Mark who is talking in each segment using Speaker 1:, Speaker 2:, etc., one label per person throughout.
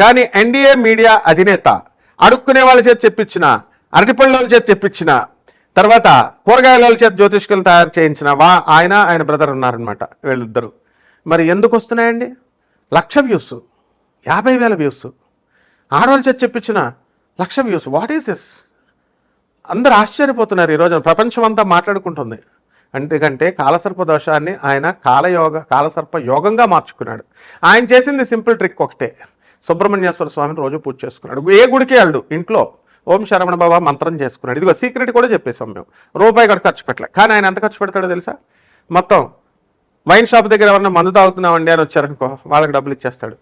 Speaker 1: కానీ NDA media అధినేత అడుక్కునే వాళ్ళ చేత చెప్పించిన అరటిపళ్ళ చేతి చేత చెప్పించిన తర్వాత కూరగాయల చేతి చేత జ్యోతిష్కులు తయారు చేయించిన వా ఆయన ఆయన బ్రదర్ ఉన్నారనమాట వీళ్ళిద్దరు. మరి ఎందుకు వస్తున్నాయండి? లక్ష వ్యూస్ యాభై వేల వ్యూస్. ఆడవాళ్ళ చేత చెప్పించిన lakh views. What is this అందరూ ఆశ్చర్యపోతున్నారు ఈరోజు ప్రపంచం అంతా మాట్లాడుకుంటుంది. ఎందుకంటే కాలసర్ప దోషాన్ని ఆయన కాలయోగ కాలసర్ప యోగంగా మార్చుకున్నాడు. ఆయన చేసింది సింపుల్ ట్రిక్ ఒకటే. సుబ్రహ్మణ్యేశ్వర స్వామిని రోజు పూజ చేసుకున్నాడు. ఏ గుడికి వెళ్ళడు? ఇంట్లో. ఓం శరవణ బాబా మంత్రం చేసుకున్నాడు. ఇదిగో సీక్రెట్ కూడా చెప్పేశాం మేము. రూపాయి కూడా ఖర్చు పెట్టలే. కానీ ఆయన ఎంత ఖర్చు పెడతాడో తెలుసా? మొత్తం వైన్ షాప్ దగ్గర ఎవరన్నా మందు తాగుతున్నామండి అని వచ్చారనుకో వాళ్ళకి డబ్బులు ఇచ్చేస్తాడు.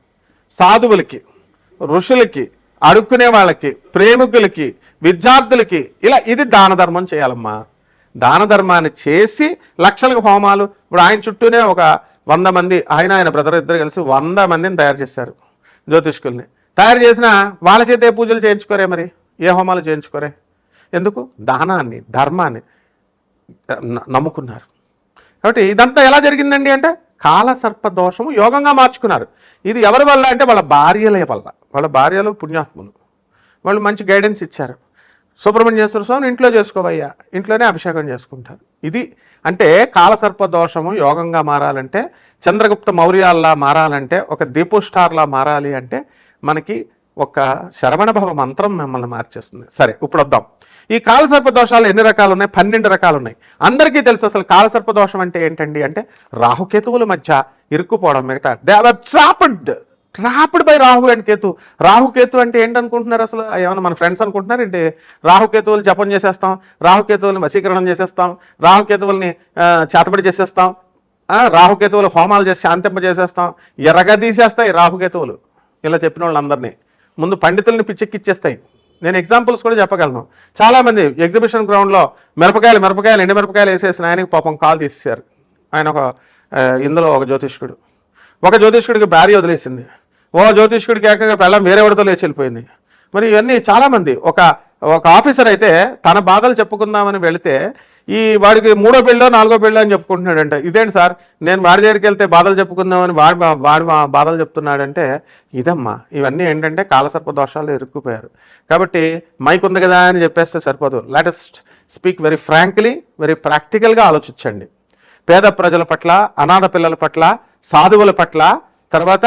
Speaker 1: సాధువులకి ఋషులకి అడుక్కునే వాళ్ళకి ప్రేమికులకి విద్యార్థులకి ఇలా ఇది దాన ధర్మం చేయాలమ్మా. దాన ధర్మాన్ని చేసి లక్షలకు హోమాలు. ఇప్పుడు ఆయన చుట్టూనే ఒక వంద మంది ఆయన ఆయన బ్రదర్ ఇద్దరు కలిసి వంద మందిని తయారు చేశారు. జ్యోతిష్కుల్ని. తయారు చేసిన వాళ్ళ చేతే పూజలు చేయించుకోరే మరి? ఏ హోమాలు చేయించుకోరే? ఎందుకు? దానాన్ని ధర్మాన్ని నమ్ముకున్నారు. కాబట్టి ఇదంతా ఎలా జరిగిందండి అంటే కాలసర్ప దోషము యోగంగా మార్చుకున్నారు. ఇది ఎవరి వల్ల అంటే వాళ్ళ భార్యల వల్ల. వాళ్ళ భార్యలు పుణ్యాత్ములు. వాళ్ళు మంచి గైడెన్స్ ఇచ్చారు. సుబ్రహ్మణ్యేశ్వర స్వామిని ఇంట్లో చేసుకోవయ్యా. ఇంట్లోనే అభిషేకం చేసుకుంటారు. ఇది అంటే కాలసర్ప దోషము యోగంగా మారాలంటే చంద్రగుప్త మౌర్యాల్లా మారాలంటే ఒక దీపోస్టార్లా మారాలి అంటే మనకి ఒక శరవణభవ మంత్రం మిమ్మల్ని మార్చేస్తుంది. సరే ఇప్పుడు వద్దాం. ఈ కాలసర్ప దోషాలు ఎన్ని రకాలు ఉన్నాయి పన్నెండు రకాలు ఉన్నాయి అందరికీ తెలుసు అసలు కాలసర్ప దోషం అంటే ఏంటండి? అంటే రాహుకేతువుల మధ్య ఇరుక్కుపోవడం మిగతా they are trapped trapped by Rahu and Ketu. Rahu Ketu అంటే ఏంటనుకుంటున్నారు అసలు? ఏమైనా మన ఫ్రెండ్స్ అనుకుంటున్నారు? ఏంటి? రాహుకేతువులు జపం చేసేస్తాం రాహుకేతువులను వశీకరణం చేసేస్తాం రాహుకేతువుల్ని చేతబడి చేసేస్తాం రాహుకేతువులు హోమాలు చేసి శాంతింప చేసేస్తాం ఎర్రగా తీసేస్తాయి రాహుకేతువులు ఇలా చెప్పిన వాళ్ళందరినీ. ముందు పండితుల్ని పిచ్చెక్కిచ్చేస్తాయి. నేను ఎగ్జాంపుల్స్ కూడా చెప్పగలను. చాలామంది ఎగ్జిబిషన్ గ్రౌండ్లో మిరపకాయలు మిరపకాయలు ఎండి మిరపకాయలు వేసేసిన ఆయనకి పాపం కాల్ తీసేశారు. ఆయన ఒక ఇందులో ఒక జ్యోతిష్కుడు. ఒక జ్యోతిష్కుడికి భార్య వదిలేసింది. ఓ జ్యోతిష్కుడికి ఏకంగా పెళ్ళం వేరే వాడితో లేచి వెళ్ళిపోయింది. మరి ఇవన్నీ చాలామంది ఒక ఒక ఆఫీసర్ అయితే తన బాధలు చెప్పుకుందామని వెళితే ఈ వాడికి మూడో పెళ్ళో నాలుగో పెళ్ళో అని చెప్పుకుంటున్నాడంట. ఇదేంటి సార్? నేను వాడి దగ్గరికి వెళ్తే బాధలు చెప్పుకుందామని వాడి వాడి బాధలు చెప్తున్నాడంటే ఇదమ్మా. ఇవన్నీ ఏంటంటే కాలసర్ప దోషాలు ఇరుక్కుపోయారు. కాబట్టి మైక్ ఉంది కదా అని చెప్పేస్తే సరిపోదు. Latest speak very frankly very ప్రాక్టికల్గా ఆలోచించండి. పేద ప్రజల పట్ల అనాథ పిల్లల పట్ల సాధువుల పట్ల తర్వాత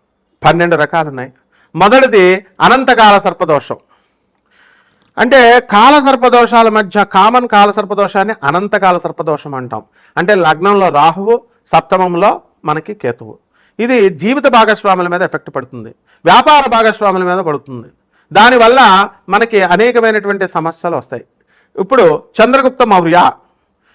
Speaker 1: పన్నెండు రకాలు ఉన్నాయి మొదటిది అనంతకాల సర్పదోషం. అంటే కాల సర్పదోషాల మధ్య కామన్ కాల సర్పదోషాన్ని అనంతకాల సర్పదోషం అంటాం. అంటే లగ్నంలో రాహువు సప్తమంలో మనకి కేతువు. ఇది జీవిత భాగస్వాముల మీద ఎఫెక్ట్ పడుతుంది. వ్యాపార భాగస్వాముల మీద పడుతుంది. దానివల్ల మనకి అనేకమైనటువంటి సమస్యలు వస్తాయి. ఇప్పుడు చంద్రగుప్త మౌర్య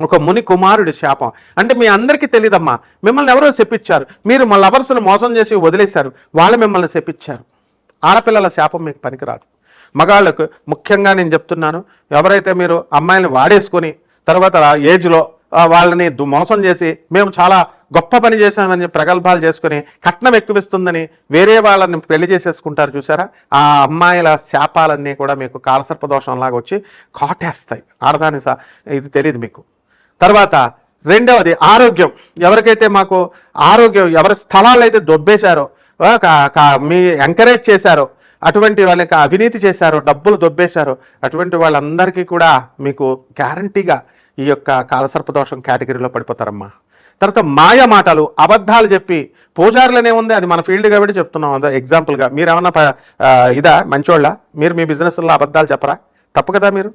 Speaker 1: ఒక ముని కుమారుడి శాపం. అంటే మీ అందరికీ తెలియదమ్మా మిమ్మల్ని ఎవరో చెప్పించారు మీరు మా లవర్స్ను మోసం చేసి వదిలేశారు. వాళ్ళు మిమ్మల్ని చెప్పించారు ఆడపిల్లల శాపం మీకు పనికిరాదు. మగాళ్ళకు ముఖ్యంగా నేను చెప్తున్నాను ఎవరైతే మీరు అమ్మాయిని వాడేసుకొని తర్వాత ఏజ్లో వాళ్ళని దు- మోసం చేసి మేము చాలా గొప్ప పని చేశామని ప్రగల్భాలు చేసుకుని కట్నం ఎక్కువిస్తుందని వేరే వాళ్ళని పెళ్ళి చేసేసుకుంటారు చూసారా ఆ అమ్మాయిల శాపాలన్నీ కూడా మీకు కాలసర్పదోషంలాగా వచ్చి కాటేస్తాయి. ఆడదాని సా ఇది తెలియదు మీకు. తర్వాత రెండవది ఆరోగ్యం. ఎవరికైతే మాకు ఆరోగ్యం ఎవరి స్థలాలు అయితే దొబ్బేశారో కా- కా- మీ ఎంకరేజ్ చేశారో అటువంటి వాళ్ళకి అవినీతి చేశారో డబ్బులు దొబ్బేశారో అటువంటి వాళ్ళందరికీ కూడా మీకు గ్యారంటీగా ఈ యొక్క కాలసర్పదోషం కేటగిరీలో పడిపోతారమ్మా. తర్వాత మాయ మాటలు అబద్ధాలు చెప్పి పూజారులనే ఉంది అది మన ఫీల్డ్ కాబట్టి చెప్తున్నాం. అదే ఎగ్జాంపుల్గా మీరు ఏమన్నా ప- ఇదా? మంచోళ్ళ? మీరు మీ బిజినెస్లో అబద్ధాలు చెప్పరా? తప్పు కదా మీరు?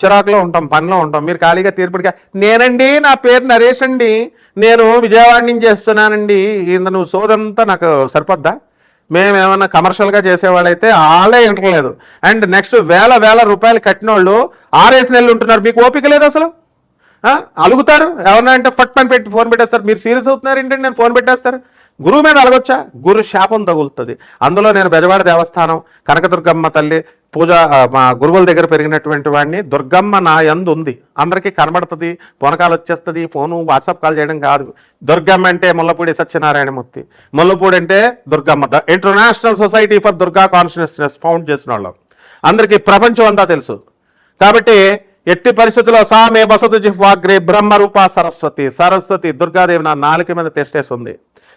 Speaker 1: చిరాకులో ఉంటాం పనిలో ఉంటాం. మీరు ఖాళీగా తీర్పుడిగా నేనండి నా పేరు నరేష్ అండి. నేను విజయవాడ నుంచి చేస్తున్నానండి. ఇంత నువ్వు సోదంతా నాకు సరిపోద్దా? మేము ఏమన్నా కమర్షియల్గా చేసేవాళ్ళైతే ఆలే ఇంటలేదు అండ్ నెక్స్ట్ వేల వేల రూపాయలు కట్టిన వాళ్ళు ఆరేసి నెలలు ఉంటున్నారు. మీకు ఓపిక లేదు అసలు? అలుగుతారు? ఎవరన్నా అంటే ఫట్ పని పెట్టి ఫోన్ పెట్టేస్తారు. మీరు సీరియస్ అవుతున్నారు ఏంటంటే నేను ఫోన్ పెట్టేస్తారు. గురువు మీద అలగొచ్చా? గురు శాపం తగులుతుంది. అందులో నేను బెజవాడ దేవస్థానం కనకదుర్గమ్మ తల్లి పూజ మా గురువుల దగ్గర పెరిగినటువంటి వాడిని దుర్గమ్మ నా యందు ఉంది. అందరికీ కనబడుతుంది పొనకాలు వచ్చేస్తుంది ఫోను వాట్సాప్ కాల్ చేయడం కాదు. దుర్గమ్మ అంటే ముల్లపూడి సత్యనారాయణమూర్తి. ముల్లపూడి అంటే Durgamma. The international society for Durga consciousness found చేసిన వాళ్ళం అందరికీ ప్రపంచం అంతా తెలుసు. కాబట్టి ఎట్టి పరిస్థితుల్లో సామే బసతు జిహ్వాగ్రే బ్రహ్మరూప సరస్వతి సరస్వతి దుర్గాదేవి నా నాలుక మీద తెస్టేస్తుంది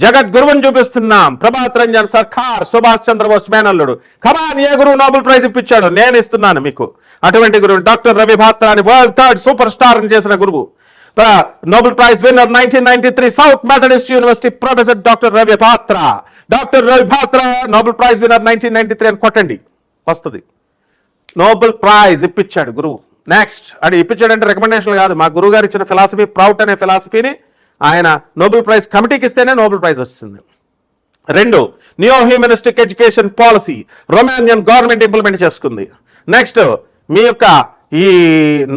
Speaker 1: జగద్గురువుని చూపిస్తున్నాం. ప్రభాత్ రంజన్ సర్కార్ సుభాష్ చంద్రబోస్ మేనల్లుడు. కమాన్ ఏ గురువు నోబెల్ ప్రైజ్ ఇప్పించాడు నేను ఇస్తున్నాను మీకు. అటువంటి గురువు doctor Ravi Bhatrani world third super star అని చేసిన గురువు. Nobel prize winner nineteen ninety three South Methodist University professor doctor Ravi Patra doctor Ravi Patra Nobel prize winner nineteen ninety three అని కొట్టండి. వస్తుంది. నోబెల్ ప్రైజ్ ఇప్పించాడు గురువు. Next అది ఇప్పించాడంటే recommendation కాదు. మా గురువు గారు ఇచ్చిన ఫిలాసఫీ ప్రౌట్ అనే ఫిలాసఫీని ఆయన నోబెల్ ప్రైజ్ కమిటీకి ఇస్తేనే నోబెల్ ప్రైజ్ వస్తుంది. రెండు new humanistic education policy Romanian government implement చేసుకుంది. నెక్స్ట్ మీ యొక్క ఈ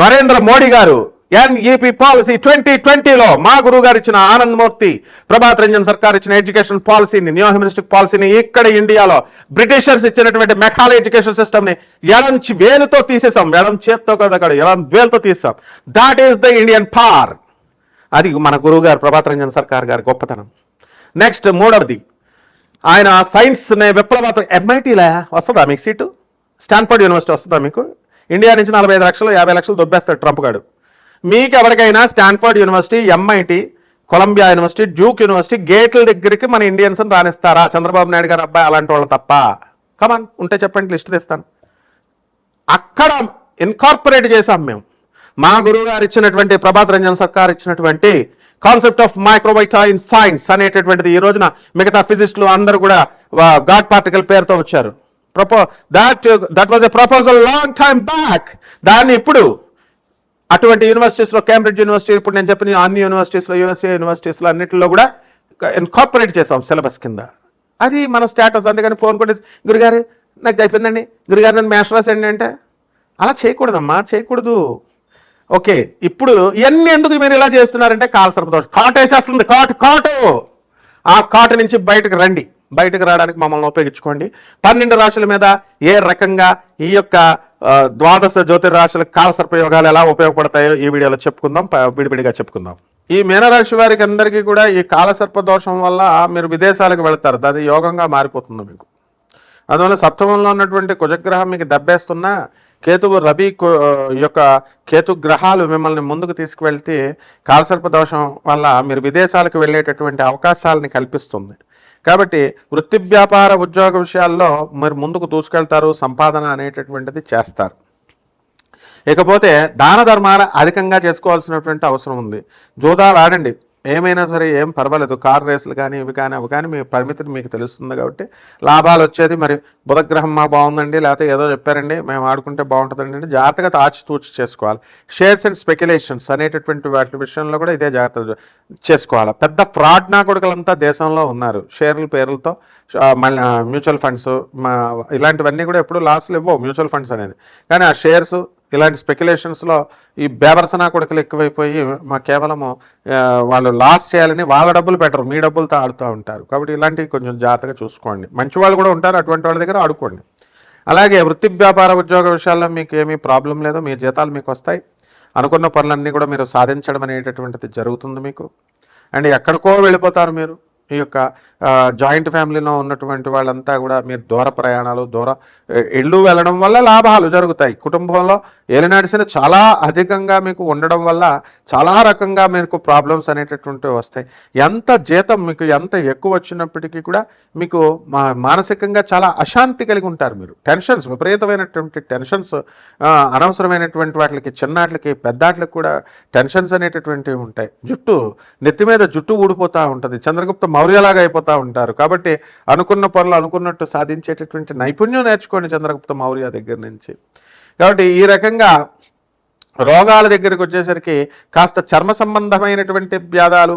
Speaker 1: నరేంద్ర మోడీ గారు ఎన్ఈపి పాలసీ ట్వంటీ ట్వంటీలో మా గురువు గారు ఇచ్చిన ఆనంద్ మూర్తి ప్రభాత్ రంజన్ సర్కార్ ఇచ్చిన ఎడ్యుకేషన్ పాలసీని న్యూ హ్యూమనిస్టిక్ పాలసీని ఇక్కడ ఇండియాలో బ్రిటిషర్స్ ఇచ్చినటువంటి మెకాల ఎడ్యుకేషన్ సిస్టమ్ని ఎలంచి వేలుతో తీసేసాం ఎలం చేత్తో కదా అక్కడ వేలుతో తీసాం దాట్ ఈస్ ద ఇండియన్ పార్ అది మన గురువు గారు ప్రభాత్ రంజన్ సర్కార్ గారి గొప్పతనం. నెక్స్ట్ మూడవది. ఆయన సైన్స్ నే విప్లవాత్మక ఎంఐటీలా వస్తుందా మీకు సీటు? స్టాన్ఫర్డ్ యూనివర్సిటీ వస్తుందా మీకు? ఇండియా నుంచి నలభై ఐదు లక్షలు యాభై లక్షలు దొబ్బేస్తాడు ట్రంప్ గారు మీకు ఎవరికైనా Stanford university MIT Columbia university juke university గేట్ల దగ్గరికి మన ఇండియన్స్ రానిస్తారా? చంద్రబాబు నాయుడు గారు అబ్బాయి అలాంటి వాళ్ళు తప్ప. కమాన్ ఉంటే చెప్పండి లిస్ట్ తెస్తాను. అక్కడ ఇన్కార్పొరేట్ చేసాం మేము. మా గురువు గారు ఇచ్చినటువంటి ప్రభాత్ రంజన్ సర్కార్ ఇచ్చినటువంటి concept of microvita in science అనేటటువంటిది ఈ రోజున మిగతా ఫిజిస్టులు అందరూ కూడా గాడ్ పార్టికల్ పేరుతో వచ్చారు. ప్రపో that that was a proposal long time back దాన్ని ఇప్పుడు అటువంటి యూనివర్సిటీస్లో కేంబ్రిడ్జ్ యూనివర్సిటీ ఇప్పుడు నేను చెప్పిన అన్ని యూనివర్సిటీస్లో యూఎస్ఏ యూనివర్సిటీస్లో అన్నింటిలో కూడా ఇన్కార్పొరేట్ చేసాం సిలబస్ కింద. అది మన స్టేటస్ అందుకని ఫోన్ కొట్టి గురుగారు నాకు అయిపోయిందండి. గురుగారు నన్ను మ్యాథ్స్ రాసండి అంటే అలా చేయకూడదమ్మా చేయకూడదు. ఓకే ఇప్పుడు ఇవన్నీ ఎందుకు మీరు ఇలా చేస్తున్నారంటే కాల సర్పదోషం. కాటు వేసేస్తుంది కాటు కాటు! ఆ కాటు నుంచి బయటకు రండి. బయటకు రావడానికి మమ్మల్ని ఉపయోగించుకోండి. పన్నెండు రాశుల మీద ఏ రకంగా ఈ యొక్క ద్వాదశ జ్యోతిర్రాశుల కాలసర్ప సర్పయోగాలు ఎలా ఉపయోగపడతాయో ఈ వీడియోలో చెప్పుకుందాం విడివిడిగా చెప్పుకుందాం. ఈ మీనరాశి వారికి అందరికీ కూడా ఈ కాలసర్ప దోషం వల్ల మీరు విదేశాలకు వెళతారు. అది యోగంగా మారిపోతుంది మీకు. అందువల్ల సప్తమంలో ఉన్నటువంటి కుజగ్రహం మీకు దెబ్బేస్తున్నా కేతువు రవి యొక్క కేతు గ్రహాలు మిమ్మల్ని ముందుకు తీసుకువెళ్తే కాలసర్ప దోషం వల్ల మీరు విదేశాలకు వెళ్ళేటటువంటి అవకాశాలని కల్పిస్తుంది. కాబట్టి వృత్తి వ్యాపార ఉద్యోగ విషయాల్లో మీరు ముందుకు దూసుకెళ్తారు సంపాదన అనేటటువంటిది చేస్తారు. ఇకపోతే దాన ధర్మాలు అధికంగా చేసుకోవాల్సినటువంటి అవసరం ఉంది. జూదాలు ఆడండి ఏమైనా సరే ఏం పర్వాలేదు. కార్ రేసులు కానీ ఇవి కానీ అవి కానీ మీ పరిమితిని మీకు తెలుస్తుంది కాబట్టి లాభాలు వచ్చేది. మరి బుధగ్రహం మా బాగుందండి. లేకపోతే ఏదో చెప్పారండి మేము ఆడుకుంటే బాగుంటుందండి అంటే జాగ్రత్తగా తాచితూచి చేసుకోవాలి. షేర్స్ అండ్ స్పెక్యులేషన్స్ అనేటటువంటి వాటి విషయంలో కూడా ఇదే జాగ్రత్త చేసుకోవాలి. పెద్ద ఫ్రాడ్ నా కొడుకులంతా దేశంలో ఉన్నారు. షేర్ల పేర్లతో మళ్ళీ మ్యూచువల్ ఫండ్స్ ఇలాంటివన్నీ కూడా ఎప్పుడు లాస్లు ఇవ్వవు మ్యూచువల్ ఫండ్స్ అనేది. కానీ ఆ షేర్స్ ఇలాంటి స్పెక్యులేషన్స్లో ఈ బేబరసనా కొడుకులు ఎక్కువైపోయి మా కేవలము వాళ్ళు లాస్ చేయాలని వాళ్ళ డబ్బులు పెట్టరు మీ డబ్బులతో ఆడుతూ ఉంటారు. కాబట్టి ఇలాంటివి కొంచెం జాగ్రత్తగా చూసుకోండి. మంచి వాళ్ళు కూడా ఉంటారు అటువంటి వాళ్ళ దగ్గర ఆడుకోండి. అలాగే వృత్తి వ్యాపార ఉద్యోగ విషయాల్లో మీకు ఏమీ ప్రాబ్లం లేదు మీ జీతాలు మీకు వస్తాయి. అనుకున్న పనులన్నీ కూడా మీరు సాధించడం అనేటటువంటిది జరుగుతుంది మీకు. అండ్ ఎక్కడికో వెళ్ళిపోతారు మీరు. ఈ యొక్క జాయింట్ ఫ్యామిలీలో ఉన్నటువంటి వాళ్ళంతా కూడా మీరు దూర ప్రయాణాలు దూర ఇళ్ళు వెళ్ళడం వల్ల లాభాలు జరుగుతాయి. కుటుంబంలో ఏలినాడిసిన చాలా అధికంగా మీకు ఉండడం వల్ల చాలా రకంగా మీకు ప్రాబ్లమ్స్ అనేటటువంటివి వస్తాయి. ఎంత జీతం మీకు ఎంత ఎక్కువ వచ్చినప్పటికీ కూడా మీకు మా మానసికంగా చాలా అశాంతి కలిగి ఉంటారు మీరు. టెన్షన్స్ విపరీతమైనటువంటి టెన్షన్స్ అనవసరమైనటువంటి వాటికి చిన్నాట్లకి పెద్దాట్లకి కూడా టెన్షన్స్ అనేటటువంటివి ఉంటాయి. జుట్టు నెత్తి మీద జుట్టు ఊడిపోతూ ఉంటుంది. చంద్రగుప్త మౌర్యలాగా అయిపోతూ ఉంటారు. కాబట్టి అనుకున్న పనులు అనుకున్నట్టు సాధించేటటువంటి నైపుణ్యం నేర్చుకోండి చంద్రగుప్త మౌర్య దగ్గర నుంచి. కాబట్టి ఈ రకంగా రోగాల దగ్గరికి వచ్చేసరికి కాస్త చర్మ సంబంధమైనటువంటి వ్యాధాలు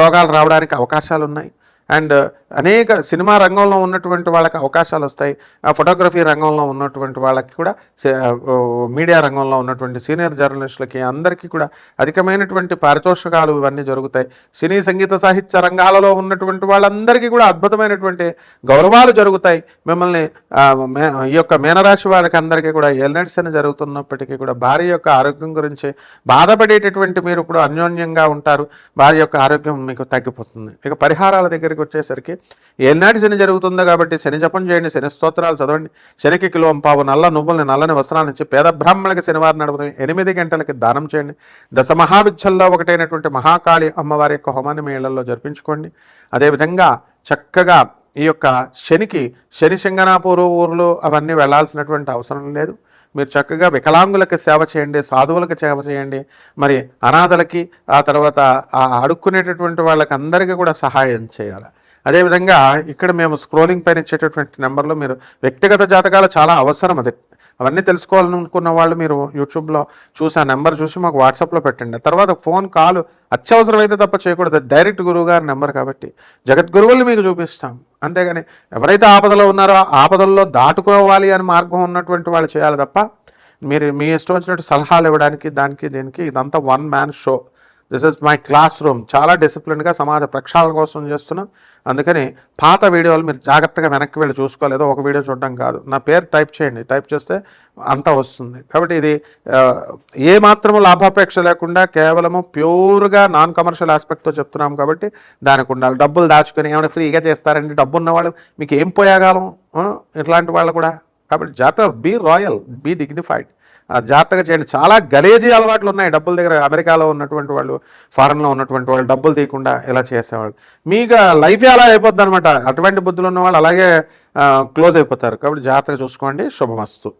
Speaker 1: రోగాలు రావడానికి అవకాశాలు ఉన్నాయి అండ్ uh, అనేక సినిమా రంగంలో ఉన్నటువంటి వాళ్ళకి అవకాశాలు వస్తాయి. ఆ ఫోటోగ్రఫీ రంగంలో ఉన్నటువంటి వాళ్ళకి కూడా మీడియా రంగంలో ఉన్నటువంటి సీనియర్ జర్నలిస్టులకి అందరికీ కూడా అధికమైనటువంటి పారితోషికాలు ఇవన్నీ జరుగుతాయి. సినీ సంగీత సాహిత్య రంగాలలో ఉన్నటువంటి వాళ్ళందరికీ కూడా అద్భుతమైనటువంటి గౌరవాలు జరుగుతాయి. మిమ్మల్ని మే- ఈ యొక్క మీనరాశి వాళ్ళకి అందరికీ కూడా ఎల్నెట్స్ జరుగుతున్నప్పటికీ కూడా భార్య యొక్క ఆరోగ్యం గురించి బాధపడేటటువంటి మీరు ఇప్పుడు అన్యోన్యంగా ఉంటారు. భార్య యొక్క ఆరోగ్యం మీకు తగ్గిపోతుంది. ఇక పరిహారాల దగ్గర దగ్గరికి వచ్చేసరికి ఏనాటి శని జరుగుతుందో కాబట్టి శని జపం చేయండి శని స్తోత్రాలు చదవండి. శనికి కిలోం పావు నల్ల నువ్వుల్ని నల్లని వస్త్రాలు ఇచ్చి పేద బ్రాహ్మణులకి శనివారం నడుపుతాయి ఎనిమిది గంటలకి దానం చేయండి. దశ మహావిద్యల్లో ఒకటైనటువంటి మహాకాళి అమ్మవారి యొక్క హోమాన్ని మీ ఇళ్ళలో జరిపించుకోండి. అదేవిధంగా చక్కగా ఈ యొక్క శనికి శని శంగనాపూరు ఊర్లు అవన్నీ వెళ్ళాల్సినటువంటి అవసరం లేదు. మీరు చక్కగా వికలాంగులకు సేవ చేయండి సాధువులకు సేవ చేయండి. మరి అనాథలకి ఆ తర్వాత ఆ అడుక్కునేటటువంటి వాళ్ళకి అందరికీ కూడా సహాయం చేయాలి. అదేవిధంగా ఇక్కడ మేము స్క్రోలింగ్ పైన ఇచ్చేటటువంటి నెంబర్లో మీరు వ్యక్తిగత జాతకాలు చాలా అవసరం అది. అవన్నీ తెలుసుకోవాలనుకున్న వాళ్ళు మీరు యూట్యూబ్లో చూసి ఆ నెంబర్ చూసి మాకు వాట్సాప్లో పెట్టండి. తర్వాత ఫోన్ కాల్ అత్యవసరమైతే తప్ప చేయకూడదు. డైరెక్ట్ గురువు గారి నెంబర్ కాబట్టి జగద్గురువులు మీకు చూపిస్తాం. అంతేగాని ఎవరైతే ఆపదలో ఉన్నారో ఆపదల్లో దాటుకోవాలి అని మార్గం ఉన్నటువంటి వాళ్ళు చేయాలి తప్ప మీరు మీ ఇష్టం వచ్చినట్టు సలహాలు ఇవ్వడానికి దానికి దీనికి ఇదంతా one man show this is my classroom చాలా డిసిప్లిన్గా సమాజ ప్రక్షాళన కోసం చేస్తున్నాం. అందుకని పాత వీడియోలు మీరు జాగ్రత్తగా వెనక్కి వెళ్ళి చూసుకోవాలి ఏదో ఒక వీడియో చూడడం కాదు. నా పేరు టైప్ చేయండి. టైప్ చేస్తే అంతా వస్తుంది. కాబట్టి ఇది ఏ మాత్రము లాభాపేక్ష లేకుండా కేవలము ప్యూర్గా నాన్ కమర్షియల్ ఆస్పెక్ట్తో చెప్తున్నాం కాబట్టి దానికి ఉండాలి. డబ్బులు దాచుకొని ఏమైనా ఫ్రీగా చేస్తారండి. డబ్బు ఉన్నవాళ్ళు మీకు ఏం పోయాగాలం? ఇట్లాంటి వాళ్ళు కూడా. కాబట్టి జాగ్రత్త బీ రాయల్ బీ డిగ్నిఫైడ్ జాగ్రత్తగా చేయండి. చాలా గలేజీ అలవాట్లు ఉన్నాయి. డబ్బుల దగ్గర అమెరికాలో ఉన్నటువంటి వాళ్ళు ఫారెన్లో ఉన్నటువంటి వాళ్ళు డబ్బులు తీయకుండా ఇలా చేసేవాళ్ళు. మీకు లైఫ్ అలా అయిపోద్ది అనమాట అటువంటి బుద్ధులు ఉన్న వాళ్ళు అలాగే క్లోజ్ అయిపోతారు. కాబట్టి జాగ్రత్తగా చూసుకోండి. శుభమస్తు.